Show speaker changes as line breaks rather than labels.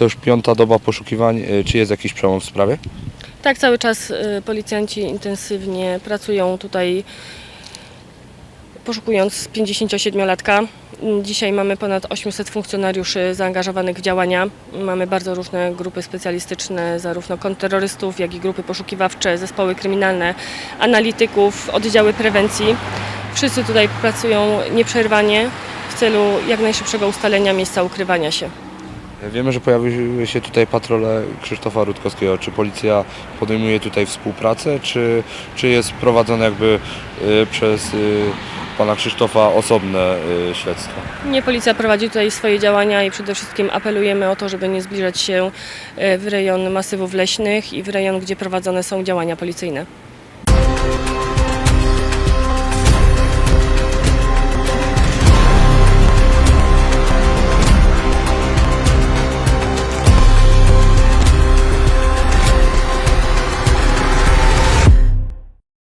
to już piąta doba poszukiwań. E, Czy jest jakiś przełom w sprawie?
Tak, cały czas y, policjanci intensywnie pracują tutaj, poszukując 57-latka. Mm, Dzisiaj mamy ponad 800 funkcjonariuszy zaangażowanych w działania. Mamy bardzo różne grupy specjalistyczne, zarówno kontrterrorystów, jak i grupy poszukiwawcze, zespoły kryminalne, analityków, oddziały prewencji. Wszyscy tutaj pracują nieprzerwanie w celu jak najszybszego ustalenia miejsca ukrywania się.
Wiemy, że pojawiły się tutaj patrole Krzysztofa Rutkowskiego. Czy policja podejmuje tutaj współpracę, czy, czy jest prowadzone jakby e, przez e, pana Krzysztofa osobne e, śledztwo?
Nie, policja prowadzi tutaj swoje działania i przede wszystkim apelujemy o to, żeby nie zbliżać się w rejon masywów leśnych i w rejon, gdzie prowadzone są działania policyjne.